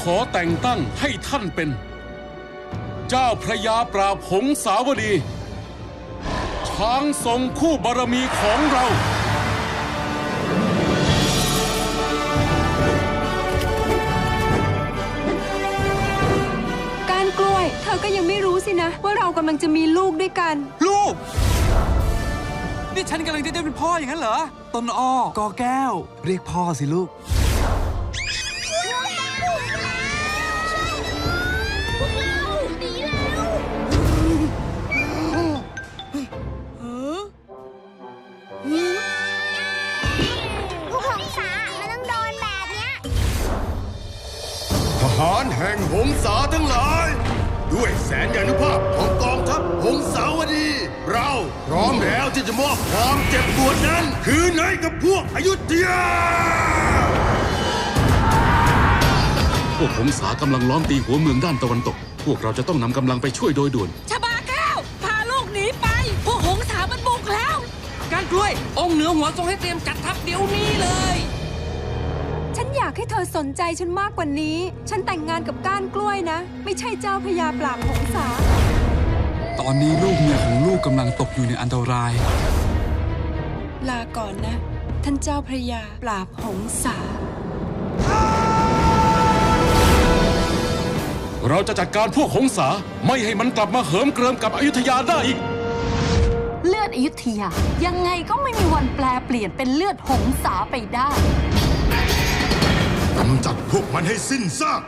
ขอแต่งตั้งให้ท่านเป็น เจ้าพระยาปราบหงสาวดี ช้างทรงคู่บารมีของเรา การกล้วย เธอก็ยังไม่รู้สินะ ว่าเรากำลังจะมีลูกด้วยกัน ลูก นี่ฉันกำลังจะได้เป็นพ่ออย่างนั้นเหรอ ต้นอ้อกอแก้ว เรียกพ่อสิลูก หารแห่งหงสาทั้งหลาย ด้วยแสนยานุภาพของกองทัพหงสาวดี เราพร้อมแล้วที่จะมอบความเจ็บปวดนั้น คืนให้กับพวกอยุธยา พวกหงสากำลังล้อมตีหัวเมืองด้านตะวันตก พวกเราจะต้องนำกำลังไปช่วยโดยด่วน ชบาแก้ว พาลูกหนีไป พวกหงสามันบุกแล้ว การกล้วย องค์เหนือหัวทรงให้เตรียมจัดทัพเดี๋ยวนี้เลย ฉันอยากให้เธอสนใจฉันมากกว่านี้ ฉันแต่งงานกับก้านกล้วยนะ ไม่ใช่เจ้าพญาปราบหงสา ตอนนี้ลูกเมียของลูกกำลังตกอยู่ในอันตราย ลาก่อนนะ ท่านเจ้าพระยาปราบหงสา เราจะจัดการพวกหงสาไม่ให้มันกลับมาเหิมเกริมกับอยุธยาได้อีก เลือดอยุธยา ยังไงก็ไม่มีวันแปลเปลี่ยนเป็นเลือดหงสาไปได้ กำจัดพวกมันให้สิ้นซาก